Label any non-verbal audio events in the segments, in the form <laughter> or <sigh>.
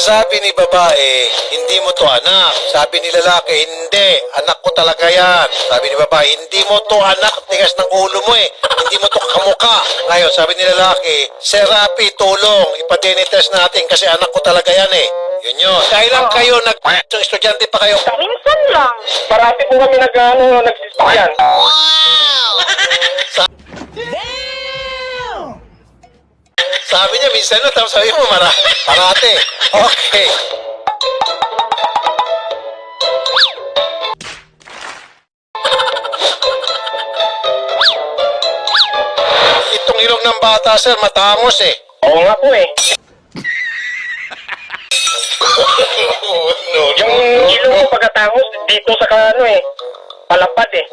Kasabi ni babae, hindi mo to anak. Sabi ni lalaki, hindi. Anak ko talaga yan. Sabi ni babae, hindi mo to anak. Tigas ng ulo mo eh. Hindi mo to kamuka. Ngayon, sabi ni lalaki, Sir Rapi, tulong. Ipa-DNA-test natin kasi anak ko talaga yan eh. Yun yun. Kailan kayo nag... Yung estudyante pa kayo? Minsan lang. Parati po kami nag, ano, nagsisyan. Sabi niya, minsan na, tapos sabi mo, mara, parate. Okay. Itong ilong ng bata, sir, matangos eh. Oo nga po eh. <laughs> Oh, no, Yung ilong ko pagkatapos, dito sa ano eh. Palapad eh.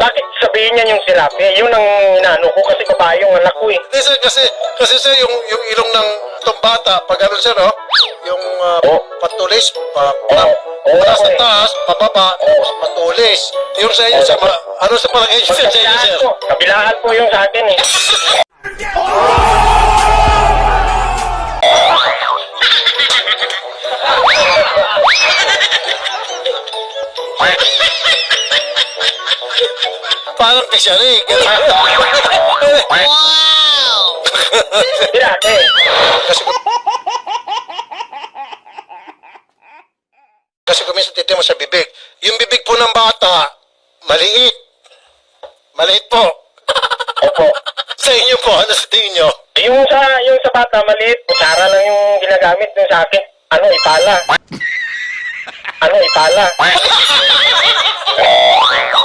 Bakit sabihin niya yung sirapi? Yun ang inaano ko kasi babae yung anak ko eh. Hindi, sir, kasi, kasi sir, yung, yung ilong ng itong bata, pag ano, sir, oh, yung uh, Oh. patulis, pa, pa, Oh. Oh, mula sa taas, pababa, tapos patulis. Yung sa inyo, sir, ma- ano sa palagay niyo, sir, sa inyo, sir? po. Kabilaan po yung sa akin eh. <laughs> Parang Sharik. Sirate eh. kasi. Kasi kung minsan titimo sa bibig. Yung bibig po ng bata, maliit. Maliit po. Opo. Sa inyo po, ano sa tingin nyo? Yung sa yung sa bata maliit, kutsara lang yung ginagamit yung sa akin. Ano, ipala. Ano, ipala. <laughs>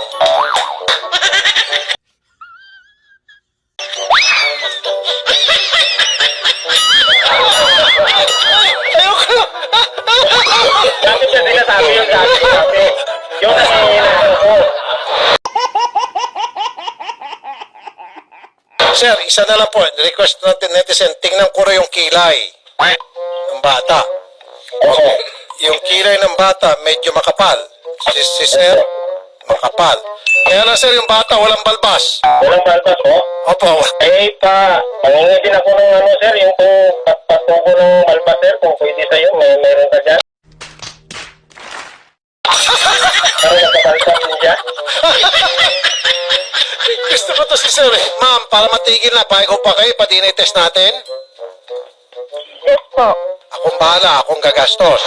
Sir, isa na lang po. Request natin netizen, tingnan ko rin yung kilay ng bata. Oo. Yung kilay ng bata, medyo makapal. Si, si Sir, makapal. Kaya lang sir, yung bata walang balbas. Walang balbas ko. Opo. Eh, pa, pangingi din ako ng ano, sir, yung kung patubo ng balbas, sir, kung pwede sa'yo, may meron ka dyan. <laughs> Parang nakabalbas din dyan. <laughs> Gusto ko to si Sir eh. Ma'am, para matigil na, pakigo pa kayo, pa-DNA test natin. Yes po. Akong bahala, akong gagastos.